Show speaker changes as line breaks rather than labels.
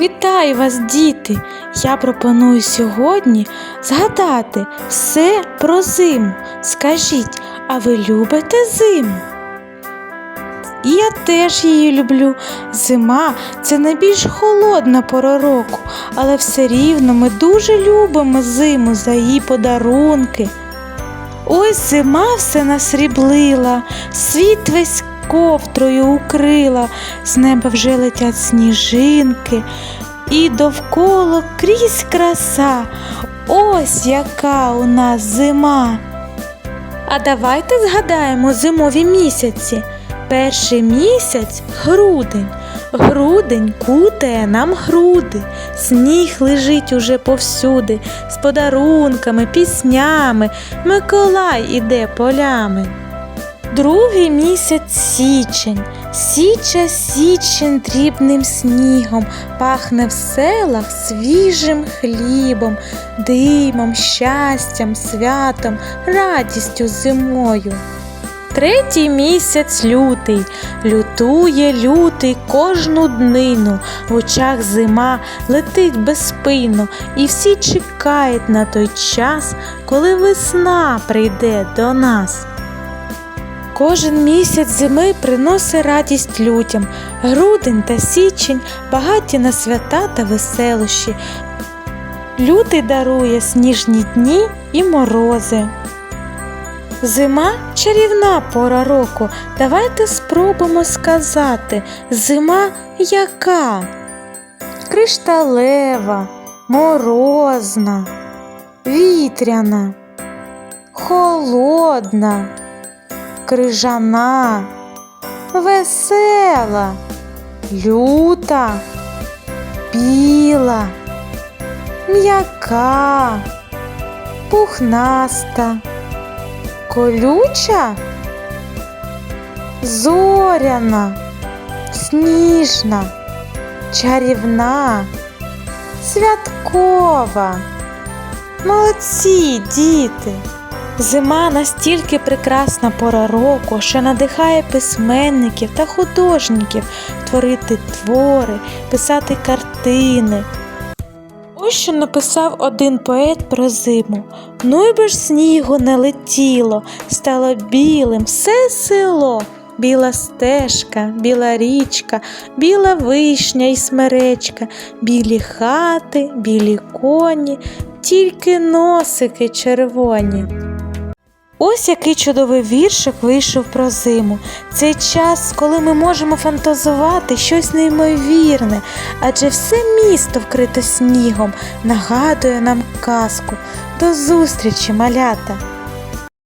Вітаю вас, діти! Я пропоную сьогодні згадати все про зиму. Скажіть, а ви любите зиму? І я теж її люблю. Зима це найбільш холодна пора року, але все рівно ми дуже любимо зиму за її подарунки. Ось зима все насріблила, світ весь ковдрою укрила, з неба вже летять сніжинки, і довкола крізь краса. Ось яка у нас зима. А давайте згадаємо зимові місяці. Перший місяць грудень. Грудень кутає нам груди, сніг лежить уже повсюди, з подарунками, піснями, Миколай іде полями. Другий місяць січень. Січа січень дрібним снігом, пахне в селах свіжим хлібом, димом, щастям, святом, радістю зимою. Третій місяць лютий, лютує лютий кожну днину, в очах зима летить безспинно, і всі чекають на той час, коли весна прийде до нас. Кожен місяць зими приносить радість людям. Грудень та січень багаті на свята та веселощі. Лютий дарує сніжні дні і морози. Зима чарівна пора року. Давайте спробуємо сказати зима яка? Кришталева, морозна, вітряна, холодна крижана, весела, люта, біла, м'яка, пухнаста, колюча, зоряна, сніжна, чарівна, святкова. Молодці, діти! Зима настільки прекрасна пора року, що надихає письменників та художників творити твори, писати картини. Ось що написав один поет про зиму. Ну би ж снігу не летіло, стало білим все село. Біла стежка, біла річка, біла вишня й смеречка, білі хати, білі коні, тільки носики червоні. Ось який чудовий віршик вийшов про зиму. Цей час, коли ми можемо фантазувати щось неймовірне, адже все місто вкрите снігом, нагадує нам казку. До зустрічі, малята!